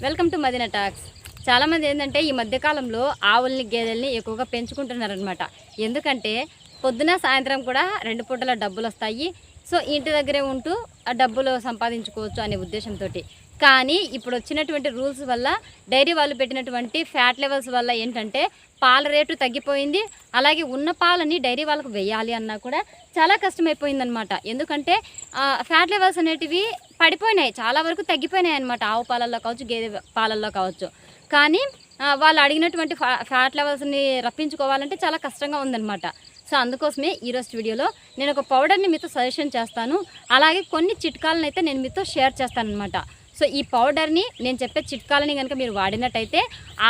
Welcome to Madina talks చాలామంది ఏంటంటే ఈ మధ్యకాలంలో ఆవుల్ని గేదెల్ని ఎక్కువగా పెంచుకుంటున్నారనమాట ఎందుకంటే పొద్దున సాయంత్రం కూడా రెండు పూటల డబ్బులు వస్తాయి సో ఇంటి దగ్గరే ఉంటూ ఆ డబ్బులు సంపాదించుకోవచ్చు అనే ఉద్దేశంతో కానీ ఇప్పుడు వచ్చినటువంటి రూల్స్ వల్ల డైరీ వాళ్ళు పెట్టినటువంటి ఫ్యాట్ లెవెల్స్ వల్ల ఏంటంటే పాల రేటు తగ్గిపోయింది. అలాగే ఉన్న పాలని డైరీ వాళ్ళకు వేయాలి అన్నా కూడా చాలా కష్టమైపోయిందనమాట. ఎందుకంటే ఫ్యాట్ లెవెల్స్ అనేటివి పడిపోయినాయి. చాలా వరకు తగ్గిపోయినాయి అనమాట ఆవు పాలల్లో కావచ్చు గేదె పాలల్లో కావచ్చు. కానీ వాళ్ళు అడిగినటువంటి ఫ్యాట్ లెవెల్స్ని రప్పించుకోవాలంటే చాలా కష్టంగా ఉందన్నమాట. సో అందుకోసమే ఈరోజు వీడియోలో నేను ఒక పౌడర్ని మీతో సజెషన్ చేస్తాను. అలాగే కొన్ని చిట్కాలను అయితే నేను మీతో షేర్ చేస్తాను అనమాట సో ఈ పౌడర్ని నేను చెప్పే చిట్కాలని కనుక మీరు వాడినట్టయితే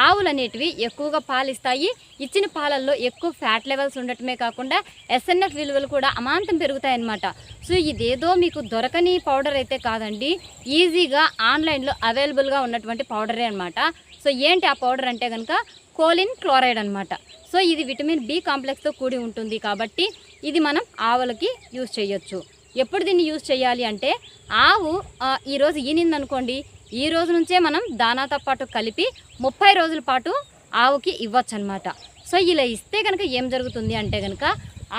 ఆవులు అనేటివి ఎక్కువగా పాలు ఇస్తాయి ఇచ్చిన పాలల్లో ఎక్కువ ఫ్యాట్ లెవెల్స్ ఉండటమే కాకుండా ఎస్ఎన్ఎఫ్ విలువలు కూడా అమాంతం పెరుగుతాయన్నమాట. సో ఇదేదో మీకు దొరకని పౌడర్ అయితే కాదండి. ఈజీగా ఆన్లైన్లో అవైలబుల్గా ఉన్నటువంటి పౌడరే అనమాట సో ఏంటి ఆ పౌడర్ అంటే కనుక కోలిన్ క్లోరైడ్ అనమాట సో ఇది విటమిన్ బి కాంప్లెక్స్తో కూడి ఉంటుంది కాబట్టి ఇది మనం ఆవులకి యూజ్ చేయొచ్చు. ఎప్పుడు దీన్ని యూజ్ చేయాలి అంటే ఆవు ఈరోజు ఈనిందనుకోండి ఈ రోజు నుంచే మనం దానాతో పాటు కలిపి ముప్పై రోజుల పాటు ఆవుకి ఇవ్వచ్చు అనమాట సో ఇలా ఇస్తే కనుక ఏం జరుగుతుంది అంటే కనుక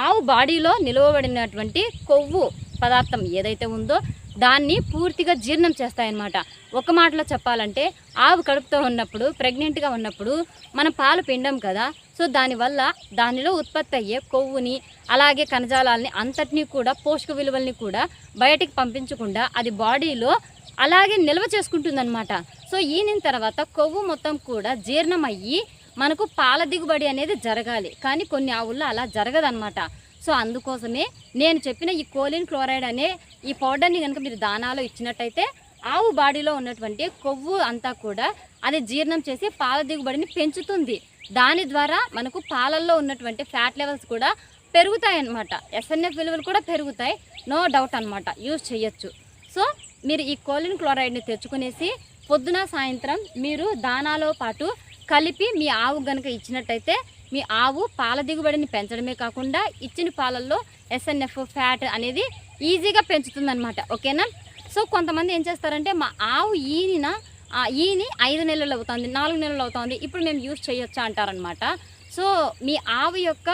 ఆవు బాడీలో నిలువబడినటువంటి కొవ్వు పదార్థం ఏదైతే ఉందో దాన్ని పూర్తిగా జీర్ణం చేస్తాయన్నమాట. ఒక మాటలో చెప్పాలంటే ఆవు కడుపుతో ఉన్నప్పుడు ప్రెగ్నెంట్గా ఉన్నప్పుడు మనం పాలు పిండం కదా సో దానివల్ల దానిలో ఉత్పత్తి అయ్యే కొవ్వుని అలాగే కణజాలాల్ని అంతటినీ కూడా పోషక విలువల్ని కూడా బయటికి పంపించకుండా అది బాడీలో అలాగే నిల్వ చేసుకుంటుందన్నమాట. సో ఈనిన తర్వాత కొవ్వు మొత్తం కూడా జీర్ణం అయ్యి మనకు పాల దిగుబడి అనేది జరగాలి. కానీ కొన్ని ఆవుల్లో అలా జరగదన్నమాట. సో అందుకోసమే నేను చెప్పిన ఈ కోలిన్ క్లోరైడ్ అనే ఈ పౌడర్ని కనుక మీరు దానాలో ఇచ్చినట్టయితే ఆవు బాడీలో ఉన్నటువంటి కొవ్వు అంతా కూడా అది జీర్ణం చేసి పాల దిగుబడిని పెంచుతుంది. దాని ద్వారా మనకు పాలల్లో ఉన్నటువంటి ఫ్యాట్ లెవెల్స్ కూడా పెరుగుతాయి అన్నమాట ఎస్ఎన్ఎఫ్ విలువలు కూడా పెరుగుతాయి. నో డౌట్ అన్నమాట. యూజ్ చేయొచ్చు. సో మీరు ఈ కోలిన్ క్లోరైడ్ని తెచ్చుకునేసి పొద్దున సాయంత్రం మీరు దానాలో పాటు కలిపి మీ ఆవు గనుక ఇచ్చినట్టయితే మీ ఆవు పాల దిగుబడిని పెంచడమే కాకుండా ఇచ్చిన పాలల్లో ఎస్ఎన్ఎఫ్ ఫ్యాట్ అనేది ఈజీగా పెంచుతుందన్నమాట. ఓకేనా? సో కొంతమంది ఏం చేస్తారంటే మా ఆవు ఈనిన ఆ ఈని ఐదు నెలలు అవుతుంది నాలుగు నెలలు అవుతుంది ఇప్పుడు మేము యూస్ చేయొచ్చా అంటారనమాట సో మీ ఆవు యొక్క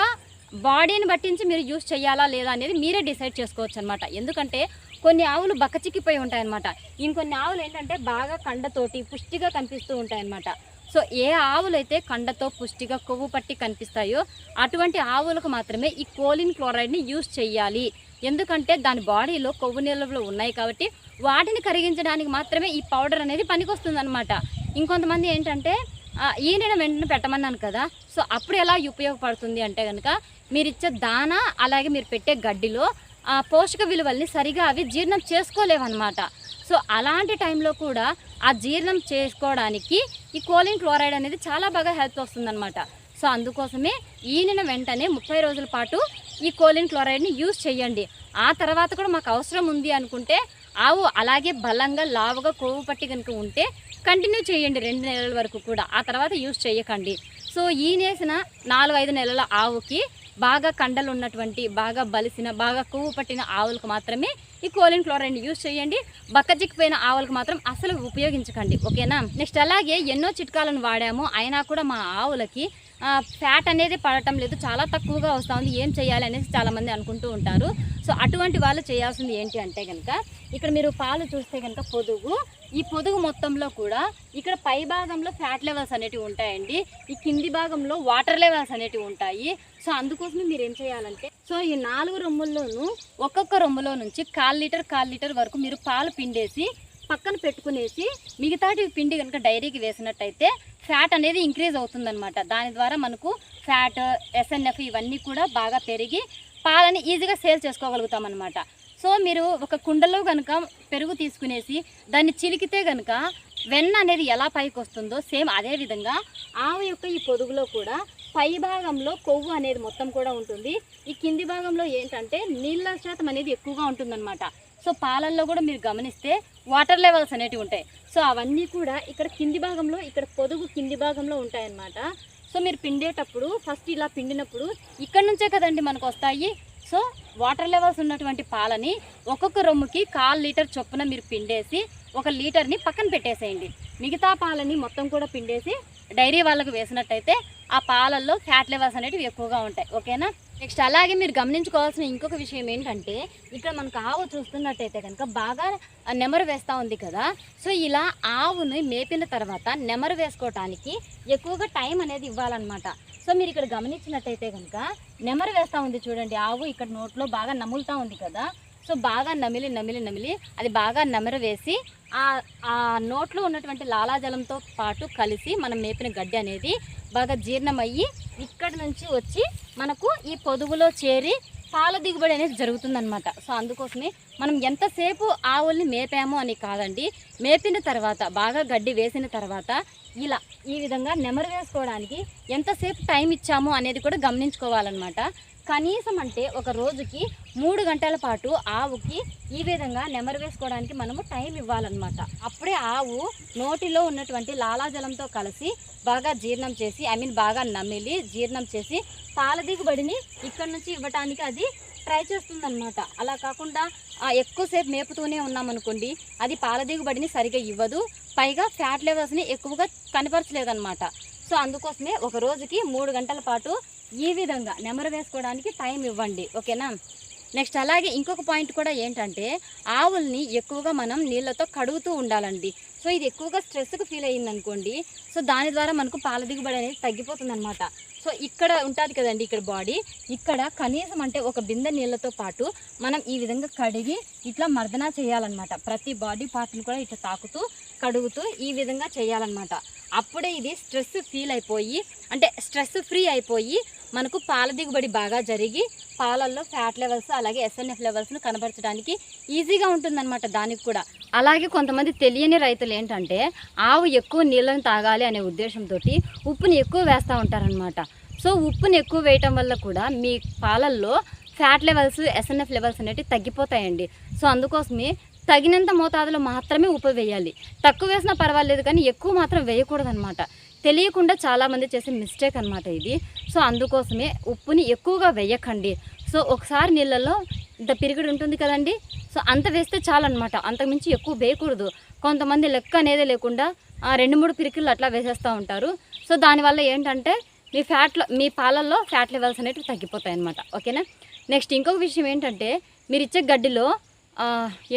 బాడీని బట్టించి మీరు యూస్ చేయాలా లేదా అనేది మీరే డిసైడ్ చేసుకోవచ్చు అనమాట ఎందుకంటే కొన్ని ఆవులు బక్కచిక్కిపోయి ఉంటాయన్నమాట. ఇంకొన్ని ఆవులు ఏంటంటే బాగా కండతోటి పుష్టిగా కనిపిస్తూ ఉంటాయన్నమాట. సో ఏ ఆవులు అయితే కండతో పుష్టిగా కొవ్వు పట్టి కనిపిస్తాయో అటువంటి ఆవులకు మాత్రమే ఈ కోలిన్ క్లోరైడ్ని యూజ్ చేయాలి ఎందుకంటే దాని బాడీలో కొవ్వు నిల్వలు ఉన్నాయి కాబట్టి వాటిని కరిగించడానికి మాత్రమే ఈ పౌడర్ అనేది పనికొస్తుంది అనమాట ఇంకొంతమంది ఏంటంటే ఈ నేను వెంటనే పెట్టమన్నాను కదా సో అప్పుడు ఎలా ఉపయోగపడుతుంది అంటే కనుక మీరు ఇచ్చే దాన అలాగే మీరు పెట్టే గడ్డిలో ఆ పోషక విలువల్ని సరిగా అవి జీర్ణం చేసుకోలేవన్నమాట. సో అలాంటి టైంలో కూడా ఆ జీర్ణం చేసుకోవడానికి ఈ కోలిన్ క్లోరైడ్ అనేది చాలా బాగా హెల్ప్ వస్తుందన్నమాట. సో అందుకోసమే ఈయన వెంటనే ముప్పై రోజుల పాటు ఈ కోలిన్ క్లోరైడ్ని యూజ్ చేయండి ఆ తర్వాత కూడా మాకు అవసరం ఉంది అనుకుంటే ఆవు అలాగే బలంగా లావుగా కొవ్వు పట్టి కనుక ఉంటే కంటిన్యూ చేయండి రెండు నెలల వరకు కూడా. ఆ తర్వాత యూజ్ చేయకండి సో ఈనేసిన నాలుగు ఐదు నెలల ఆవుకి బాగా కండలు ఉన్నటువంటి బాగా బలిసిన బాగా కొవ్వు పట్టిన ఆవులకు మాత్రమే ఈ కోలిన్ క్లోరైడ్ యూజ్ చేయండి. బక్కజిక్కిపోయిన ఆవులకు మాత్రం అసలు ఉపయోగించకండి. ఓకేనా? నెక్స్ట్ అలాగే ఎన్నో చిట్కాలను వాడాము. అయినా కూడా మా ఆవులకి ఫ్యాట్ అనేది పడటం లేదు చాలా తక్కువగా వస్తూ ఉంది ఏం చేయాలి అనేసి చాలామంది అనుకుంటూ ఉంటారు. సో అటువంటి వాళ్ళు చేయాల్సింది ఏంటి అంటే కనుక ఇక్కడ మీరు పాలు చూస్తే కనుక పొదుగు. ఈ పొదుగు మొత్తంలో కూడా ఇక్కడ పై భాగంలో ఫ్యాట్ లెవెల్స్ అనేటివి ఉంటాయండి. ఈ కింది భాగంలో వాటర్ లెవెల్స్ అనేటివి ఉంటాయి. సో అందుకోసమే మీరు ఏం చేయాలంటే సో ఈ నాలుగు రొమ్ముల్లోనూ ఒక్కొక్క రొమ్ములో నుంచి కాల్ లీటర్ కాల్ లీటర్ వరకు మీరు పాలు పిండేసి పక్కన పెట్టుకునేసి మిగతాటి పిండి కనుక డైరీకి వేసినట్టయితే ఫ్యాట్ అనేది ఇంక్రీజ్ అవుతుందన్నమాట. దాని ద్వారా మనకు ఫ్యాట్ ఎస్ఎన్ఎఫ్ ఇవన్నీ కూడా బాగా పెరిగి పాలని ఈజీగా సేల్ చేసుకోగలుగుతాం అనమాట సో మీరు ఒక కుండలో కనుక పెరుగు తీసుకునేసి దాన్ని చిలికితే కనుక వెన్న అనేది ఎలా పైకి వస్తుందో సేమ్ అదే విధంగా ఆవు యొక్క ఈ పొదుగులో కూడా పై భాగంలో కొవ్వు అనేది మొత్తం కూడా ఉంటుంది. ఈ కింది భాగంలో ఏంటంటే నీళ్ళ శాతం అనేది ఎక్కువగా ఉంటుందన్నమాట. సో పాలల్లో కూడా మీరు గమనిస్తే వాటర్ లెవెల్స్ అనేటివి ఉంటాయి. సో అవన్నీ కూడా ఇక్కడ కింది భాగంలో ఇక్కడ పొదుగు కింది భాగంలో ఉంటాయన్నమాట. సో మీరు పిండేటప్పుడు ఫస్ట్ ఇలా పిండినప్పుడు ఇక్కడ నుంచే కదండి మనకు వస్తాయి? సో వాటర్ లెవెల్స్ ఉన్నటువంటి పాలని ఒక్కొక్క రొమ్ముకి కాల్ లీటర్ చొప్పున మీరు పిండేసి ఒక లీటర్ని పక్కన పెట్టేసేయండి. మిగతా పాలని మొత్తం కూడా పిండేసి డైరీ వాళ్ళకు వేసినట్టయితే ఆ పాలల్లో ఫ్యాట్ లెవెల్స్ అనేటివి ఎక్కువగా ఉంటాయి. ఓకేనా? నెక్స్ట్ అలాగే మీరు గమనించుకోవాల్సిన ఇంకొక విషయం ఏంటంటే ఇక్కడ మనకు ఆవు చూస్తున్నట్టయితే కనుక బాగా నెమరు వేస్తూ ఉంది కదా. సో ఇలా ఆవుని మేపిన తర్వాత నెమరు వేసుకోవటానికి ఎక్కువగా టైం అనేది ఇవ్వాలన్నమాట. సో మీరు ఇక్కడ గమనించినట్టయితే కనుక నెమరు వేస్తూ ఉంది చూడండి ఆవు ఇక్కడ నోట్లో బాగా నములుతూ ఉంది కదా. సో బాగా నమిలి నమిలి నమిలి అది బాగా నమిర వేసి ఆ ఆ నోట్లో ఉన్నటువంటి లాలాజలంతో పాటు కలిసి మనం మేపిన గడ్డి అనేది బాగా జీర్ణమయ్యి ఇక్కడ నుంచి వచ్చి మనకు ఈ పొదుగులో చేరి పాల దిగుబడి అనేది జరుగుతుందనమాట సో అందుకోసమే మనం ఎంతసేపు ఆవుల్ని మేపాము అని కాదండి మేపిన తర్వాత బాగా గడ్డి వేసిన తర్వాత ఇలా ఈ విధంగా నెమరు వేసుకోవడానికి ఎంతసేపు టైం ఇచ్చాము అనేది కూడా గమనించుకోవాలన్నమాట. కనీసం అంటే ఒక రోజుకి మూడు గంటల పాటు ఆవుకి ఈ విధంగా నెమరు వేసుకోవడానికి మనము టైం ఇవ్వాలన్నమాట. అప్పుడే ఆవు నోటిలో ఉన్నటువంటి లాలాజలంతో కలిసి బాగా జీర్ణం చేసి ఐ మీన్ బాగా నమిలి జీర్ణం చేసి పాల దిగుబడిని ఇక్కడ నుంచి ఇవ్వటానికి అది ట్రై చేస్తుందన్నమాట. అలా కాకుండా ఎక్కువసేపు మేపుతూనే ఉన్నామనుకోండి అది పాల దిగుబడిని సరిగా ఇవ్వదు. పైగా ఫ్యాట్ లెవెల్స్ని ఎక్కువగా కనపరచలేదన్నమాట. సో అందుకోసమే ఒక రోజుకి మూడు గంటల పాటు ఈ విధంగా నెమరు వేసుకోవడానికి టైం ఇవ్వండి ఓకేనా? నెక్స్ట్ అలాగే ఇంకొక పాయింట్ కూడా ఏంటంటే ఆవుల్ని ఎక్కువగా మనం నీళ్ళతో కడుగుతూ ఉండాలండి. సో ఇది ఎక్కువగా స్ట్రెస్కి ఫీల్ అయ్యింది అనుకోండి సో దాని ద్వారా మనకు పాల దిగుబడి అనేది తగ్గిపోతుంది అనమాట సో ఇక్కడ ఉంటుంది కదండి ఇక్కడ బాడీ ఇక్కడ కనీసం అంటే ఒక బిందె నీళ్ళతో పాటు మనం ఈ విధంగా కడిగి ఇట్లా మర్దన చేయాలన్నమాట. ప్రతి బాడీ పార్ట్ని కూడా ఇట్లా తాకుతూ కడుగుతూ ఈ విధంగా చేయాలన్నమాట. అప్పుడే ఇది స్ట్రెస్ ఫీల్ అయిపోయి అంటే స్ట్రెస్ ఫ్రీ అయిపోయి మనకు పాల దిగుబడి బాగా జరిగి పాలల్లో ఫ్యాట్ లెవెల్స్ అలాగే ఎస్ఎన్ఎఫ్ లెవెల్స్ను కనబరచడానికి ఈజీగా ఉంటుందన్నమాట దానికి కూడా. అలాగే కొంతమంది తెలియని రైతులు ఏంటంటే ఆవు ఎక్కువ నీళ్ళని తాగాలి అనే ఉద్దేశంతో ఉప్పుని ఎక్కువ వేస్తూ ఉంటారనమాట సో ఉప్పుని ఎక్కువ వేయటం వల్ల కూడా మీ పాలల్లో ఫ్యాట్ లెవెల్స్ ఎస్ఎన్ఎఫ్ లెవెల్స్ అనేవి తగ్గిపోతాయండి. సో అందుకోసమే తగినంత మోతాదులో మాత్రమే ఉప్పు వేయాలి. తక్కువ వేసినా పర్వాలేదు కానీ ఎక్కువ మాత్రం వేయకూడదనమాట తెలియకుండా చాలామంది చేసే మిస్టేక్ అనమాట ఇది. సో అందుకోసమే ఉప్పుని ఎక్కువగా వేయకండి. సో ఒకసారి నీళ్ళల్లో ఇంత పిరిగిడి ఉంటుంది కదండి? సో అంత వేస్తే చాలన్నమాట. అంతకుమించి ఎక్కువ వేయకూడదు. కొంతమంది లెక్క అనేది లేకుండా రెండు మూడు పిరికిళ్ళు అట్లా వేసేస్తూ ఉంటారు. సో దానివల్ల ఏంటంటే మీ ఫ్యాట్లో మీ పాలల్లో ఫ్యాట్ లెవెల్స్ అనేవి తగ్గిపోతాయి అనమాట ఓకేనా? నెక్స్ట్ ఇంకొక విషయం ఏంటంటే మీరు ఇచ్చే గడ్డిలో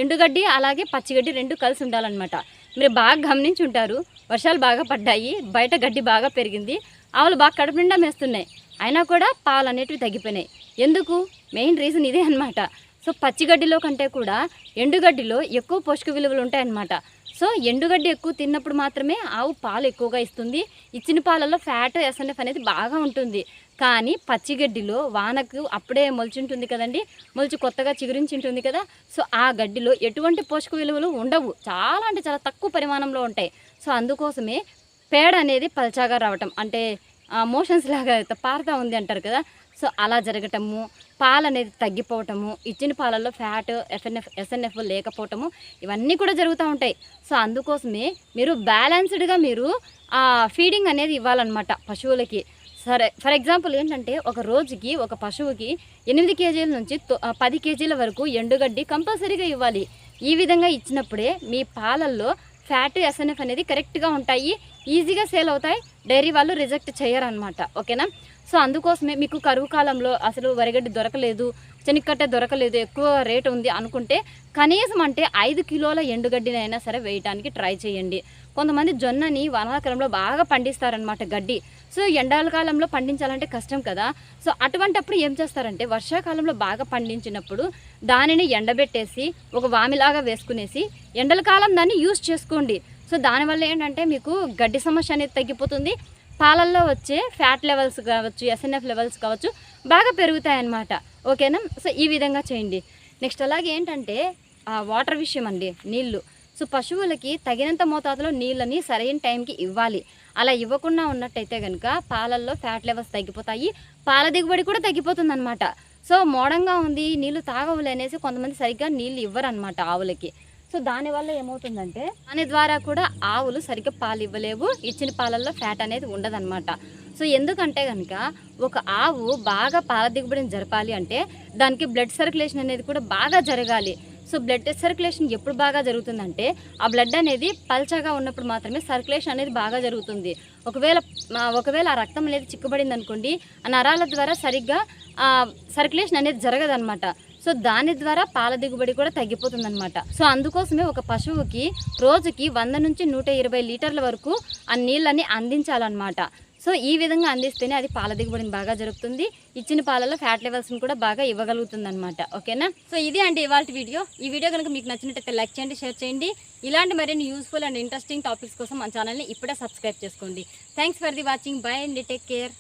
ఎండుగడ్డి అలాగే పచ్చిగడ్డి రెండు కలిసి ఉండాలన్నమాట. మీరు బాగా గమనించి ఉంటారు. వర్షాలు బాగా పడ్డాయి బయట గడ్డి బాగా పెరిగింది ఆవులు బాగా కడుపు నిండా మేస్తున్నాయి. అయినా కూడా పాలు అనేటివి తగ్గిపోయినాయి. ఎందుకు? మెయిన్ రీజన్ ఇదే అన్నమాట. సో పచ్చిగడ్డిలో కంటే కూడా ఎండుగడ్డిలో ఎక్కువ పోషక విలువలు ఉంటాయన్నమాట. సో ఎండుగడ్డి ఎక్కువ తిన్నప్పుడు మాత్రమే ఆవు పాలు ఎక్కువగా ఇస్తుంది. ఇచ్చిన పాలలో ఫ్యాట్ ఎస్ఎన్ఎఫ్ అనేది బాగా ఉంటుంది. కానీ పచ్చిగడ్డిలో వానకు అప్పుడే మొలిచి ఉంటుంది కదండి. మొలిచి కొత్తగా చిగురించి ఉంటుంది కదా. సో ఆ గడ్డిలో ఎటువంటి పోషక విలువలు ఉండవు. చాలా అంటే చాలా తక్కువ పరిమాణంలో ఉంటాయి. సో అందుకోసమే పేడ అనేది పల్చాగా రావటం. అంటే మోషన్స్ లాగా పారుతూ ఉంది అంటారు కదా. సో అలా జరగటము పాలు అనేది తగ్గిపోవటము ఇచ్చిన పాలల్లో ఫ్యాట్ ఎఫ్ఎన్ఎఫ్ ఎస్ఎన్ఎఫ్ లేకపోవటము ఇవన్నీ కూడా జరుగుతూ ఉంటాయి. సో అందుకోసమే మీరు బ్యాలెన్స్డ్గా మీరు ఫీడింగ్ అనేది ఇవ్వాలన్నమాట పశువులకి. సరే ఫర్ ఎగ్జాంపుల్ ఏంటంటే ఒక రోజుకి ఒక పశువుకి ఎనిమిది కేజీల నుంచి తొ- పది కేజీల వరకు ఎండుగడ్డి కంపల్సరీగా ఇవ్వాలి. ఈ విధంగా ఇచ్చినప్పుడే మీ పాలల్లో ఫ్యాట్ ఎస్ఎన్ఎఫ్ అనేది కరెక్ట్గా ఉంటాయి ఈజీగా సేల్ అవుతాయి డైరీ వాళ్ళు రిజెక్ట్ చేయరనమాట ఓకేనా? సో అందుకోసమే మీకు కరువు కాలంలో అసలు వరిగడ్డి దొరకలేదు చెనిక్కట్టే దొరకలేదు ఎక్కువ రేట్ ఉంది అనుకుంటే కనీసం అంటే ఐదు కిలోల ఎండుగడ్డినైనా సరే వేయడానికి ట్రై చేయండి. కొంతమంది జొన్నని వానాకాలంలో బాగా పండిస్తారనమాట గడ్డి. సో ఎండాల కాలంలో పండించాలంటే కష్టం కదా. సో అటువంటప్పుడు ఏం చేస్తారంటే వర్షాకాలంలో బాగా పండించినప్పుడు దానిని ఎండబెట్టేసి ఒక వామిలాగా వేసుకునేసి ఎండల కాలం దాన్ని యూస్ చేసుకోండి. సో దానివల్ల ఏంటంటే మీకు గడ్డి సమస్య అనేది తగ్గిపోతుంది. పాలల్లో వచ్చే ఫ్యాట్ లెవెల్స్ కావచ్చు ఎస్ఎన్ఎఫ్ లెవెల్స్ కావచ్చు బాగా పెరుగుతాయి అన్నమాట ఓకేనా? సో ఈ విధంగా చేయండి. నెక్స్ట్ అలాగే ఏంటంటే వాటర్ విషయం అండి నీళ్ళు. సో పశువులకి తగినంత మోతాదులో నీళ్ళని సరైన టైంకి ఇవ్వాలి. అలా ఇవ్వకుండా ఉన్నట్టయితే కనుక పాలల్లో ఫ్యాట్ లెవెల్స్ తగ్గిపోతాయి. పాల దిగుబడి కూడా తగ్గిపోతుందనమాట సో మోడంగా ఉంది నీళ్ళు తాగవులు అనేసి కొంతమంది సరిగ్గా నీళ్ళు ఇవ్వరు అనమాట ఆవులకి. సో దానివల్ల ఏమవుతుందంటే దాని ద్వారా కూడా ఆవులు సరిగ్గా పాలు ఇవ్వలేవు ఇచ్చిన పాలల్లో ఫ్యాట్ అనేది ఉండదన్నమాట. సో ఎందుకంటే కనుక ఒక ఆవు బాగా పాల దిగుబడిని జరపాలి అంటే దానికి బ్లడ్ సర్క్యులేషన్ అనేది కూడా బాగా జరగాలి. సో బ్లడ్ సర్క్యులేషన్ ఎప్పుడు బాగా జరుగుతుందంటే ఆ బ్లడ్ అనేది పల్చగా ఉన్నప్పుడు మాత్రమే సర్క్యులేషన్ అనేది బాగా జరుగుతుంది. ఒకవేళ ఒకవేళ ఆ రక్తం అనేది చిక్కుబడింది అనుకోండి ఆ నరాల ద్వారా సరిగ్గా సర్క్యులేషన్ అనేది జరగదనమాట సో దాని ద్వారా పాల దిగుబడి కూడా తగ్గిపోతుంది అనమాట సో అందుకోసమే ఒక పశువుకి రోజుకి వంద నుంచి నూట ఇరవై లీటర్ల వరకు ఆ నీళ్ళని అందించాలన్నమాట. సో ఈ విధంగా అందిస్తేనే అది పాల దిగుబడిని బాగా జరుగుతుంది ఇచ్చిన పాలలో ఫ్యాట్ లెవెల్స్ని కూడా బాగా ఇవ్వగలుగుతుంది అనమాట ఓకేనా? సో ఇది అండి ఇవాళ వీడియో. ఈ వీడియో కనుక మీకు నచ్చినట్టయితే లైక్ చేయండి షేర్ చేయండి. ఇలాంటి మరిన్ని యూస్ఫుల్ అండ్ ఇంట్రెస్టింగ్ టాపిక్స్ కోసం మన ఛానల్ని ఇప్పుడే సబ్స్క్రైబ్ చేసుకోండి. Thanks for the watching. Bye అండి. Take care.